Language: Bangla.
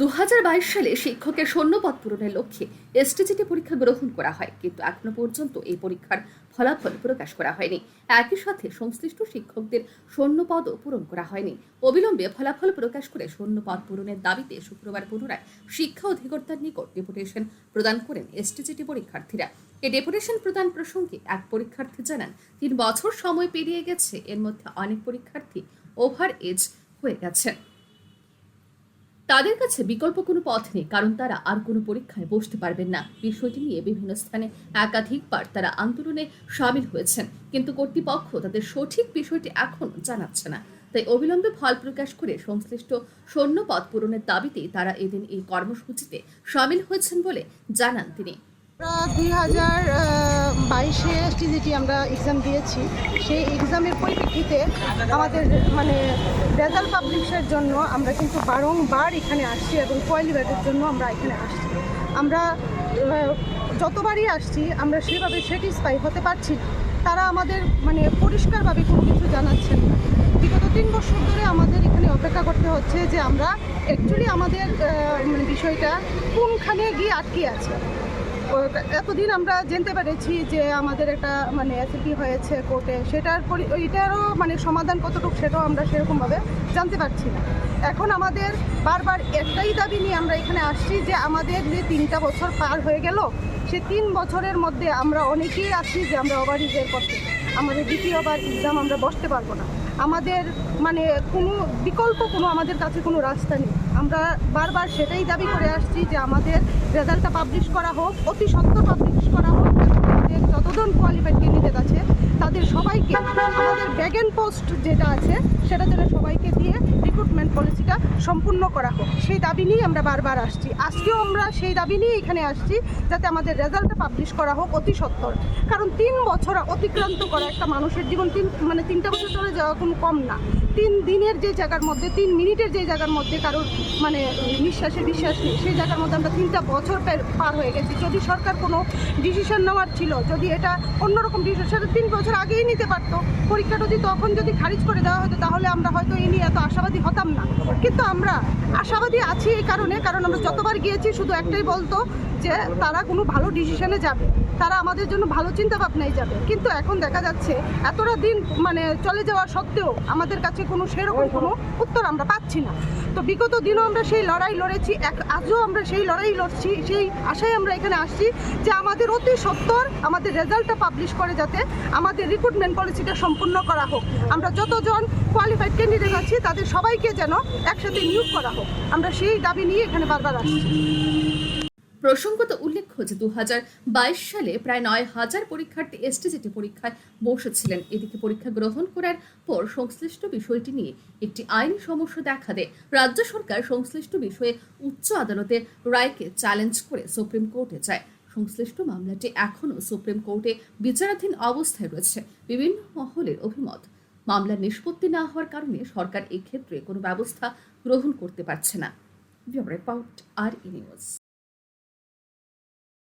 দু হাজার বাইশ সালে শিক্ষকের শূন্যপদ পূরণের লক্ষ্যে এসটিজিটি পরীক্ষা গ্রহণ করা হয়, কিন্তু এখনও পর্যন্ত এই পরীক্ষার ফলাফল প্রকাশ করা হয়নি। একই সাথে সংশ্লিষ্ট শিক্ষকদের শূন্যপদও পূরণ করা হয়নি। অবিলম্বে ফলাফল প্রকাশ করে শূন্যপদ পূরণের দাবিতে শুক্রবার পুনরায় শিক্ষা অধিকর্তার নিকট ডেপুটেশন প্রদান করেন এসটিজিটি পরীক্ষার্থীরা। এই ডেপুটেশন প্রদান প্রসঙ্গে এক পরীক্ষার্থী জানান, তিন বছর সময় পেরিয়ে গেছে, এর মধ্যে অনেক পরীক্ষার্থী ওভার এজ হয়ে গেছে তাদের কাছে বিকল্প কোনো পথ নেই, কারণ তারা আর কোনো পরীক্ষায় বসতে পারবেন না। বিষয়টি নিয়ে বিভিন্ন স্থানে একাধিকবার তারা আন্দোলনে সামিল হয়েছেন, কিন্তু কর্তৃপক্ষ তাদের সঠিক বিষয়টি এখনও জানাচ্ছে না। তাই অবিলম্বে ফল প্রকাশ করে সংশ্লিষ্ট সৈন্য পদ পূরণের দাবিতে তারা এদিন এই কর্মসূচিতে সামিল হয়েছেন বলে জানান তিনি। দুই হাজার বাইশে এসটিজিটি আমরা এক্সাম দিয়েছি। সেই এক্সামের পরিপ্রেক্ষিতে আমাদের মানে রেজাল্ট পাবলিশের জন্য আমরা কিন্তু বারংবার এখানে আসছি এবং কোয়ালিফাইডের জন্য আমরা এখানে আসছি। আমরা যতবারই আসছি, আমরা সেভাবে স্যাটিসফাই হতে পারছি না। তারা আমাদের মানে পরিষ্কারভাবে কোনো কিছু জানাচ্ছেন না। বিগত তিন বছর ধরে আমাদের এখানে অপেক্ষা করতে হচ্ছে যে আমরা অ্যাকচুয়ালি আমাদের মানে বিষয়টা কোনখানে গিয়ে আটকে আছে। এতদিন আমরা জানতে পেরেছি যে আমাদের একটা মানে অ্যাসিপি হয়েছে কোর্টে। সেটার পরি- ওইটারও মানে সমাধান কতটুকু সেটাও আমরা সেরকমভাবে জানতে পারছি না। এখন আমাদের বারবার একটাই দাবি নিয়ে আমরা এখানে আসছি যে আমাদের যে তিনটা বছর পার হয়ে গেল, সে তিন বছরের মধ্যে আমরা অনেকেই আছি যে আমরা ওভার ইজের করতে। আমাদের দ্বিতীয়বার এক্সাম আমরা বসতে পারব না। আমাদের মানে কোনো বিকল্প কোনো আমাদের কাছে কোনো রাস্তা নেই। আমরা বারবার সেটাই দাবি করে আসছি যে আমাদের রেজাল্টটা পাবলিশ করা হোক, অতি সত্য পাবলিশ করা হোক যতজন কোয়ালিফাইড ক্যান্ডিডেট আছে, তাদের সবাইকে আমাদের পোস্ট যেটা আছে, সেটা যেন সবাইকে দিয়ে রিক্রুটমেন্ট পলিসিটা সম্পূর্ণ করা হোক। সেই দাবি নিয়ে আমরা বারবার আসছি। আজকেও আমরা সেই দাবি নিয়ে এখানে আসছি যাতে আমাদের রেজাল্টটা পাবলিশ করা হোক অতি সত্বর। কারণ তিন বছর অতিক্রান্ত করা একটা মানুষের জীবন, তিন মানে তিনটা বছর ধরে যাওয়া কোনো কম না। তিন দিনের যে জায়গার মধ্যে, তিন মিনিটের যে জায়গার মধ্যে কারোর মানে নিঃশ্বাসে বিশ্বাস নেই, সেই জায়গার মধ্যে আমরা তিনটা বছর পের- হয়ে গেছি। যদি সরকার কোনো ডিসিশন নেওয়ার ছিল, যদি এটা অন্যরকম ডিসিশন তিন বছর আগেই নিতে পারতো পরীক্ষা যদি তখন যদি খারিজ করে দেওয়া হতো, তাহলে আমরা হয়তো এই নিয়ে এত আশাবাদী হতাম না। কিন্তু আমরা আশাবাদী আছি এই কারণে, কারণ আমরা যতবার গিয়েছি, শুধু একটাই বলতো যে তারা কোনো ভালো ডিসিশনে যাবে। তারা আমাদের জন্য ভালো চিন্তা ভাবনায় যাবে। কিন্তু এখন দেখা যাচ্ছে এতটা দিন মানে চলে যাওয়া সত্ত্বেও আমাদের কাছে কোনো সেরকম কোনো উত্তর আমরা পাচ্ছি না। তো বিগত দিনও আমরা সেই লড়াই লড়েছি, এক আজও আমরা সেই লড়াই লড়ছি, সেই আশায় আমরা এখানে আসছি যে আমাদের অতি সত্তর আমাদের রেজাল্টটা পাবলিশ করে যাতে আমাদের রিক্রুটমেন্ট পলিসিটা সম্পূর্ণ করা হোক। আমরা যতজন কোয়ালিফাইড ক্যান্ডিডেট আছি, তাদের সবাইকে যেন একসাথে নিয়োগ করা হোক। আমরা সেই দাবি নিয়ে এখানে বারবার আসছি। প্রসঙ্গত উল্লেখ্য যে দু হাজার বাইশ সালে প্রায় নয় হাজার পরীক্ষার্থী এসটিজিটি পরীক্ষায় বসেছিলেন। এদিকে পরীক্ষা গ্রহণ করার পর সংশ্লিষ্ট বিষয়টি নিয়ে একটি আইনি সমস্যা দেখা দেয়। রাজ্য সরকার সংশ্লিষ্ট বিষয়ে উচ্চ আদালতের রায়কে চ্যালেঞ্জ করে সুপ্রিম কোর্টে যায়। সংশ্লিষ্ট মামলাটি এখনও সুপ্রিম কোর্টে বিচারাধীন অবস্থায় রয়েছে। বিভিন্ন মহলের অভিমত। মামলার নিষ্পত্তি না হওয়ার কারণে সরকার এক্ষেত্রে কোনো ব্যবস্থা গ্রহণ করতে পারছে না। রিপোর্ট আর ই নিউজ।